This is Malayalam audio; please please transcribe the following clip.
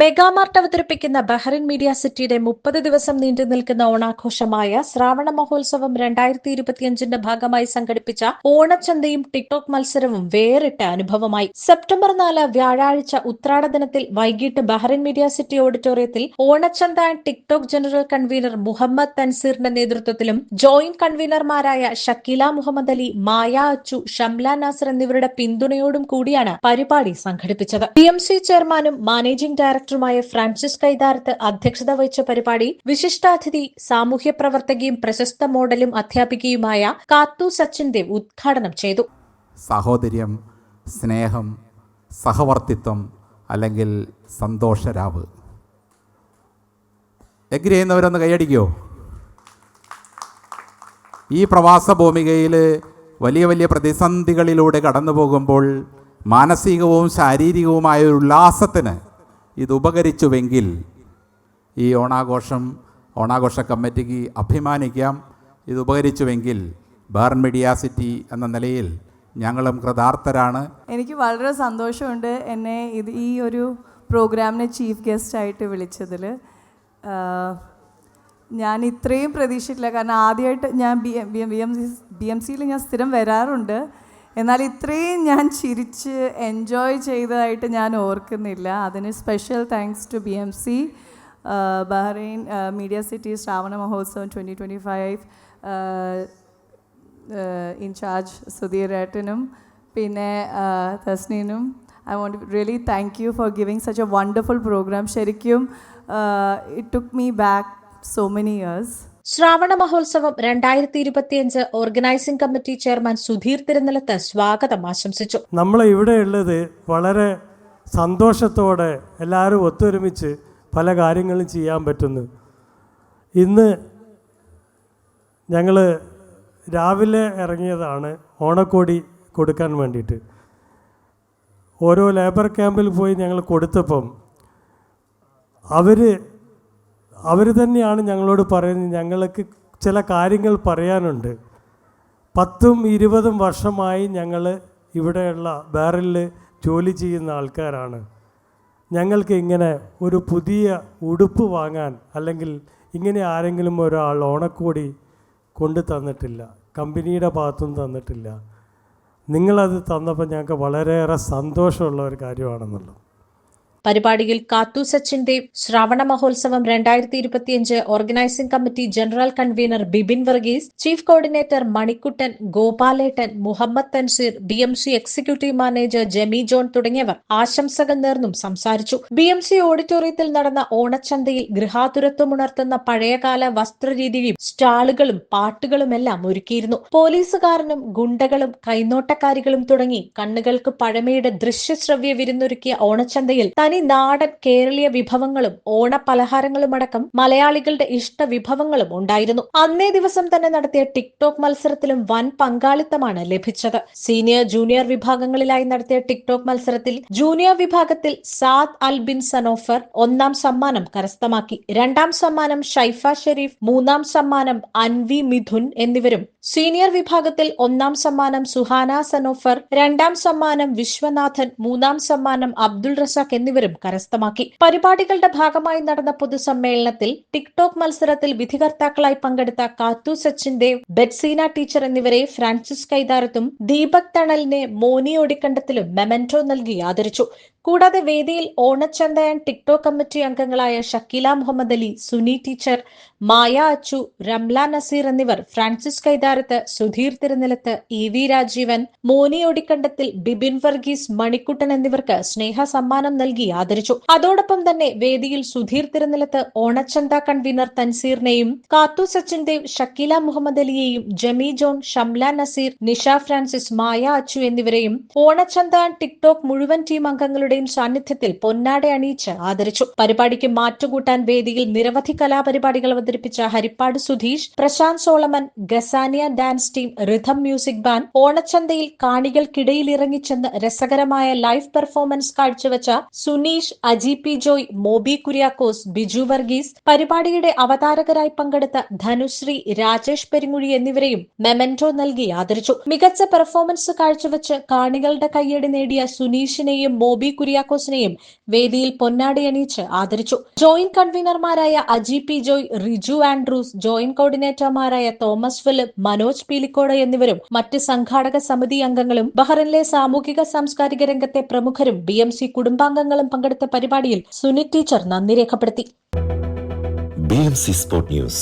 മെഗാമാർട്ട് അവതരിപ്പിക്കുന്ന ബഹ്റിൻ മീഡിയ സിറ്റിയുടെ മുപ്പത് ദിവസം നീണ്ടു നിൽക്കുന്ന ഓണാഘോഷമായ ശ്രാവണ മഹോത്സവം രണ്ടായിരത്തി ഇരുപത്തിയഞ്ചിന്റെ ഭാഗമായി സംഘടിപ്പിച്ച ഓണച്ചന്തയും ടിക്ടോക്ക് മത്സരവും വേറിട്ട അനുഭവമായി. സെപ്റ്റംബർ നാല് വ്യാഴാഴ്ച ഉത്രാട ദിനത്തിൽ വൈകിട്ട് ബഹ്റിൻ മീഡിയ സിറ്റി ഓഡിറ്റോറിയത്തിൽ ഓണച്ചന്ത and TikTok general convener Muhammad തൻസീറിന്റെ നേതൃത്വത്തിലും ജോയിന്റ് കൺവീനർമാരായ ഷക്കീല മുഹമ്മദ് അലി മായ അച്ചു ഷംല നാസർ എന്നിവരുടെ പിന്തുണയോടും കൂടിയാണ് പരിപാടി സംഘടിപ്പിച്ചത്. പി എം സി ചെയർമാനും മാനേജിംഗ് ഡയറക്ടറുമായ ഫ്രാൻസിസ് കൈതാരത്ത് അധ്യക്ഷത വഹിച്ച പരിപാടി വിശിഷ്ടാതിഥി സാമൂഹ്യ പ്രവർത്തകയും പ്രശസ്ത മോഡലും അധ്യാപികയുമായ കാത്തു സച്ചിൻ ദേവ് ഉദ്ഘാടനം ചെയ്തു. സഹോദര്യം സ്നേഹം സഹവർത്തിത്വം അല്ലെങ്കിൽ സന്തോഷരാവ്. എഗ്രി ചെയ്യുന്നവരൊന്ന് കൈയടിക്കോ? ഈ പ്രവാസ ഭൂമികയിൽ വലിയ വലിയ പ്രതിസന്ധികളിലൂടെ കടന്നു പോകുമ്പോൾ മാനസികവും ശാരീരികവുമായ ഒരു ഉല്ലാസത്തിന് ഇത് ഉപകരിച്ചുവെങ്കിൽ ഈ ഓണാഘോഷം ഓണാഘോഷ കമ്മിറ്റിക്ക് അഭിമാനിക്കാം. ഇത് ഉപകരിച്ചുവെങ്കിൽ ബേർൺ മീഡിയ സിറ്റി എന്ന നിലയിൽ ഞങ്ങളും കൃതാർത്ഥരാണ്. എനിക്ക് വളരെ സന്തോഷമുണ്ട് എന്നെ ഇത് ഈ ഒരു പ്രോഗ്രാമിന് ചീഫ് ഗസ്റ്റ് ആയിട്ട് വിളിച്ചതിൽ ഞാൻ ഇത്രയും പ്രതീക്ഷിച്ചില്ല കാരണം ആദ്യമായിട്ട് ഞാൻ B B M C B M സിയിൽ ഞാൻ സ്ഥിരം വരാറുണ്ട്. എന്നാൽ ഇത്രയും ഞാൻ ചിരിച്ച് എൻജോയ് ചെയ്തതായിട്ട് ഞാൻ ഓർക്കുന്നില്ല. അതിന് special thanks to B M C Bahrain media city Shravana Mahotsavam twenty twenty five incharge Sudheer ഏട്ടനും പിന്നെ തസ്നീനും I want really thank you for giving such a wonderful programme ശരിക്കും it took me back so many years Shravana Mahotsavam രണ്ടായിരത്തി ഇരുപത്തിയഞ്ച് organising committee chairman Sudheer Thirunilath സ്വാഗതം ആശംസിച്ചു. നമ്മൾ ഇവിടെ ഉള്ളത് വളരെ സന്തോഷത്തോടെ എല്ലാവരും ഒത്തൊരുമിച്ച് പല കാര്യങ്ങളും ചെയ്യാൻ പറ്റുന്നു. ഇന്ന് ഞങ്ങൾ രാവിലെ ഇറങ്ങിയതാണ് ഓണക്കോടി കൊടുക്കാൻ വേണ്ടിയിട്ട്. ഓരോ ലേബർ ക്യാമ്പിൽ പോയി ഞങ്ങൾ കൊടുത്തപ്പം അവർ അവർ തന്നെയാണ് ഞങ്ങളോട് പറയുന്നത്. ഞങ്ങൾക്ക് ചില കാര്യങ്ങൾ പറയാനുണ്ട്. പത്തും ഇരുപതും വർഷമായി ഞങ്ങൾ ഇവിടെയുള്ള ബാരലിൽ ജോലി ചെയ്യുന്ന ആൾക്കാരാണ്. ഞങ്ങൾക്ക് ഇങ്ങനെ ഒരു പുതിയ ഉടുപ്പ് വാങ്ങാൻ അല്ലെങ്കിൽ ഇങ്ങനെ ആരെങ്കിലും ഒരാൾ ഓണക്കോടി കൊണ്ടു തന്നിട്ടില്ല കമ്പനിയുടെ ഭാഗത്തും തന്നിട്ടില്ല. നിങ്ങളത് തന്നപ്പോൾ ഞങ്ങൾക്ക് വളരെയേറെ സന്തോഷമുള്ള ഒരു കാര്യമാണെന്നുള്ളത്. പരിപാടിയിൽ കാത്തു സച്ചിന്റെ ദേവ് ശ്രാവണ മഹോത്സവം രണ്ടായിരത്തി ഇരുപത്തിയഞ്ച് organising committee general convener Bibin Varghese chief coordinator Manikuttan ഗോപാലേട്ടൻ Muhammad Tanseer B M C executive manager Jemy John തുടങ്ങിയവർ ആശംസകൾ നേർന്നും സംസാരിച്ചു. ബി എം സി ഓഡിറ്റോറിയത്തിൽ നടന്ന ഓണച്ചന്തയിൽ ഗൃഹാതുരത്വമുണർത്തുന്ന പഴയകാല വസ്ത്രരീതിയും സ്റ്റാളുകളും പാട്ടുകളുമെല്ലാം ഒരുക്കിയിരുന്നു. പോലീസുകാരനും ഗുണ്ടകളും കൈനോട്ടക്കാരികളും തുടങ്ങി കണ്ണുകൾക്ക് പഴമയുടെ ദൃശ്യശ്രവ്യ വിരുന്നൊരുക്കിയ ഓണച്ചന്തയിൽ തനി നാടൻ കേരളീയ വിഭവങ്ങളും ഓണപലഹാരങ്ങളും അടക്കം മലയാളികളുടെ ഇഷ്ട വിഭവങ്ങളും ഉണ്ടായിരുന്നു. അന്നേ ദിവസം തന്നെ നടത്തിയ ടിക്ടോക്ക് മത്സരത്തിലും വൻ പങ്കാളിത്തമാണ് ലഭിച്ചത്. സീനിയർ ജൂനിയർ വിഭാഗങ്ങളിലായി നടത്തിയ ടിക്ടോക്ക് മത്സരത്തിൽ ജൂനിയർ വിഭാഗത്തിൽ സാദ് അൽ ബിൻ സനോഫർ ഒന്നാം സമ്മാനം കരസ്ഥമാക്കി. രണ്ടാം സമ്മാനം ഷൈഫ ഷെരീഫ് മൂന്നാം സമ്മാനം അൻവി മിഥുൻ എന്നിവരും സീനിയർ വിഭാഗത്തിൽ ഒന്നാം സമ്മാനം സുഹാന സനോഫർ രണ്ടാം സമ്മാനം വിശ്വനാഥൻ മൂന്നാം സമ്മാനം അബ്ദുൾ റസാഖ് എന്നിവരും കരസ്ഥമാക്കി. പരിപാടികളുടെ ഭാഗമായി നടന്ന പൊതുസമ്മേളനത്തിൽ ടിക്ടോക്ക് മത്സരത്തിൽ വിധികർത്താക്കളായി പങ്കെടുത്ത കാത്തു സച്ചിൻ ദേവ് ബെറ്റ്സീന ടീച്ചർ എന്നിവരെ ഫ്രാൻസിസ് കൈതാരത്തും ദീപക് തണലിനെ മോനി ഒടിക്കണ്ടത്തിലും മെമന്റോ നൽകി ആദരിച്ചു. കൂടാതെ വേദിയിൽ ഓണച്ചന്തയാൻ ടിക്ടോക് കമ്മിറ്റി അംഗങ്ങളായ ഷക്കീല മുഹമ്മദ് അലി സുനി ടീച്ചർ മായ അച്ചു രംല നസീർ എന്നിവർ Francis Kaitharath Sudheer Thirunilath E V Rajeevan Moni ഒടിക്കണ്ടത്തിൽ ബിബിൻ വർഗീസ് മണിക്കുട്ടൻ എന്നിവർക്ക് സ്നേഹ സമ്മാനം നൽകി ആദരിച്ചു. അതോടൊപ്പം തന്നെ വേദിയിൽ സുധീർ തിരുനിലത്ത് ഓണച്ചന്ത കൺവീനർ തൻസീറിനെയും കാത്തു സച്ചിൻ ദേവ് ഷക്കീല മുഹമ്മദ് അലിയെയും ജമി ജോൺ ഷംല നസീർ നിഷ ഫ്രാൻസിസ് മായ അച്ചു എന്നിവരെയും ഓണച്ചന്ത ടിക്ടോക്ക് മുഴുവൻ ടീം അംഗങ്ങളുടെയും സാന്നിധ്യത്തിൽ പൊന്നാട അണിയിച്ച് ആദരിച്ചു. പരിപാടിക്ക് മാറ്റുകൂട്ടാൻ വേദിയിൽ നിരവധി കലാപരിപാടികൾ അവതരിപ്പിച്ച. Haripad Sudheesh Prashanth Solomon Gazania dance team rhythm music band ഓണച്ചന്തയിൽ കാണികൾക്കിടയിൽ ഇറങ്ങിച്ചെന്ന് രസകരമായ ലൈവ് പെർഫോമൻസ് കാഴ്ചവെച്ച സുനീഷ് അജി പി ജോയ് മോബി കുര്യാക്കോസ് ബിജു വർഗീസ് പരിപാടിയുടെ അവതാരകരായി പങ്കെടുത്ത ധനുശ്രീ രാജേഷ് പെരിങ്ങുഴി എന്നിവരെയും മെമന്റോ നൽകി ആദരിച്ചു. മികച്ച പെർഫോമൻസ് കാഴ്ചവെച്ച് കാണികളുടെ കയ്യടി നേടിയ സുനീഷിനെയും മോബി കുര്യാക്കോസിനെയും വേദിയിൽ പൊന്നാടിയണിയിച്ച് ആദരിച്ചു. ജോയിന്റ് കൺവീനർമാരായ അജി പി ജോയ് റിജു ആൻഡ്രൂസ് ജോയിന്റ് കോർഡിനേറ്റർമാരായ തോമസ് ഫിലിപ്പ് മനോജ് പീലിക്കോട് എന്നിവരും മറ്റ് സംഘാടക സമിതി അംഗങ്ങളും ബഹ്റിനിലെ സാമൂഹിക സാംസ്കാരിക രംഗത്തെ പ്രമുഖരും ബി എം സി കുടുംബാംഗങ്ങളും പങ്കെടുത്ത പരിപാടിയിൽ സുനി ടീച്ചർ നന്ദി രേഖപ്പെടുത്തി Sport News.